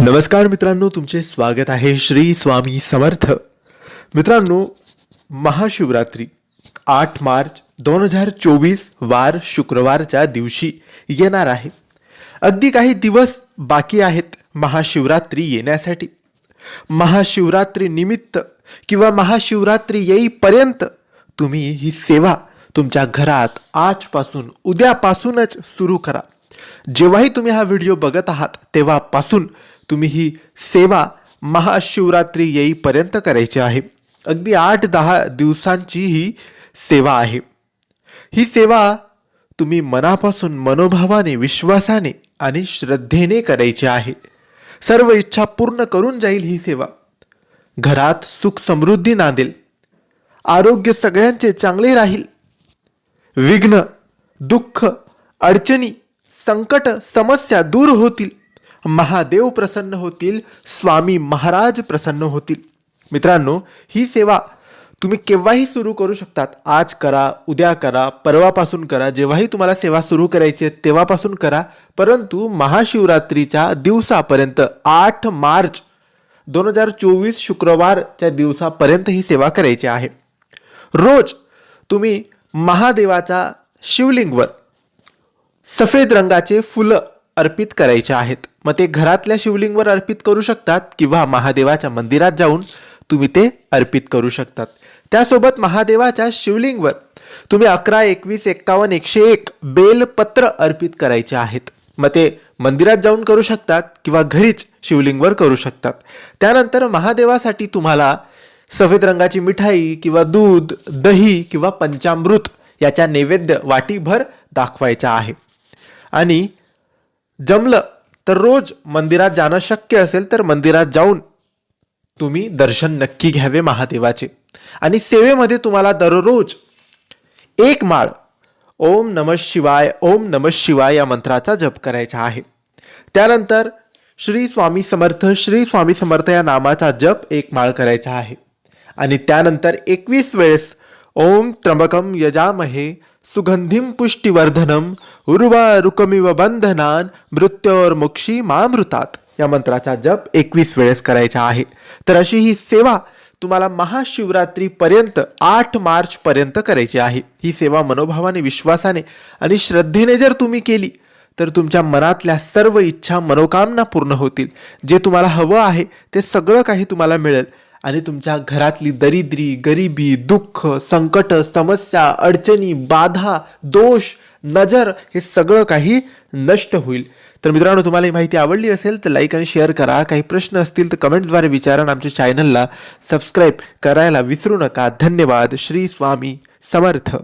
नमस्कार. मित्रांनो तुमचे स्वागत आहे श्री स्वामी समर्थ. मित्रांनो महाशिवरात्री आठ मार्च दोन हजार चोवीस वार शुक्रवारच्या दिवशी येणार आहे. अगदी काही दिवस बाकी आहेत महाशिवरात्री येण्यासाठी. महाशिवरात्री निमित्त किंवा महाशिवरात्री येईपर्यंत तुम्ही ही सेवा तुमच्या घरात आजपासून उद्यापासूनच सुरू करा. जेव्हाही तुम्ही हा व्हिडिओ बघत आहात तेव्हापासून तुम्ही ही सेवा महाशिवरात्री येईपर्यंत करायची आहे. अगदी आठ दहा दिवसांची ही सेवा आहे. ही सेवा तुम्ही मनापासून मनोभावाने विश्वासाने आणि श्रद्धेने करायची आहे. सर्व इच्छा पूर्ण करून जाईल ही सेवा. घरात सुख समृद्धी नांदेल. आरोग्य सगळ्यांचे चांगले राहील. विघ्न दुःख अडचणी संकट समस्या दूर होतील. महादेव प्रसन्न होतील स्वामी महाराज प्रसन्न होतील. मित्रांनो ही सेवा तुम्ही केव्हाही सुरू करू शकतात. आज करा उद्या करा परवापासून करा. जेव्हाही तुम्हाला सेवा सुरू करायची आहे तेव्हापासून करा. परंतु महाशिवरात्रीच्या दिवसापर्यंत आठ मार्च दोन हजार चोवीस शुक्रवारच्या दिवसापर्यंत ही सेवा करायची आहे. रोज तुम्ही महादेवाचा शिवलिंगवर सफेद रंगाचे फुलं अर्पित करायचे आहेत. मग ते घरातल्या शिवलिंगवर अर्पित करू शकतात किंवा महादेवाच्या मंदिरात जाऊन तुम्ही ते अर्पित करू शकतात. त्यासोबत महादेवाच्या शिवलिंगवर तुम्ही अकरा एकवीस एक्कावन्न एकशे एक बेलपत्र अर्पित करायचे आहेत. मग ते मंदिरात जाऊन करू शकतात किंवा घरीच शिवलिंगवर करू शकतात. त्यानंतर महादेवासाठी तुम्हाला सफेद रंगाची मिठाई किंवा दूध दही किंवा पंचामृत याच्या नैवेद्य वाटीभर दाखवायचा आहे. आणि जमलं तर रोज मंदिरात जाणं शक्य असेल तर मंदिरात जाऊन तुम्ही दर्शन नक्की घ्यावे महादेवाचे. आणि सेवेमध्ये तुम्हाला दररोज एक माळ ओम नम शिवाय ओम नम शिवाय या मंत्राचा जप करायचा आहे. त्यानंतर श्री स्वामी समर्थ श्री स्वामी समर्थ या नामाचा जप एक माळ करायचा आहे. आणि त्यानंतर एकवीस वेळेस ओम त्र्यंबकम यजामहे सुगंधिम पुष्टिवर्धनम उर्वारुकमिव बंधनान मृत्योर्मुक्षी मामृतात। या मंत्राचा जप एकवीस वेळेस करायचा आहे. तर अशी ही सेवा तुम्हाला महाशिवरात्रीपर्यंत आठ मार्चपर्यंत करायची आहे. ही सेवा मनोभावाने विश्वासाने आणि श्रद्धेने जर तुम्ही केली तर तुमच्या मनातल्या सर्व इच्छा मनोकामना पूर्ण होतील. जे तुम्हाला हवं आहे ते सगळं काही तुम्हाला मिळेल. आणि तुमच्या घरातली दरिद्री गरिबी दुःख संकट समस्या अडचणी बाधा दोष नजर हे सगळं काही नष्ट होईल. तर मित्रांनो तुम्हाला ही माहिती आवडली असेल तर लाईक आणि शेअर करा. काही प्रश्न असतील तर कमेंट्सद्वारे विचारा आणि आमच्या चॅनलला सबस्क्राईब करायला विसरू नका. धन्यवाद. श्री स्वामी समर्थ.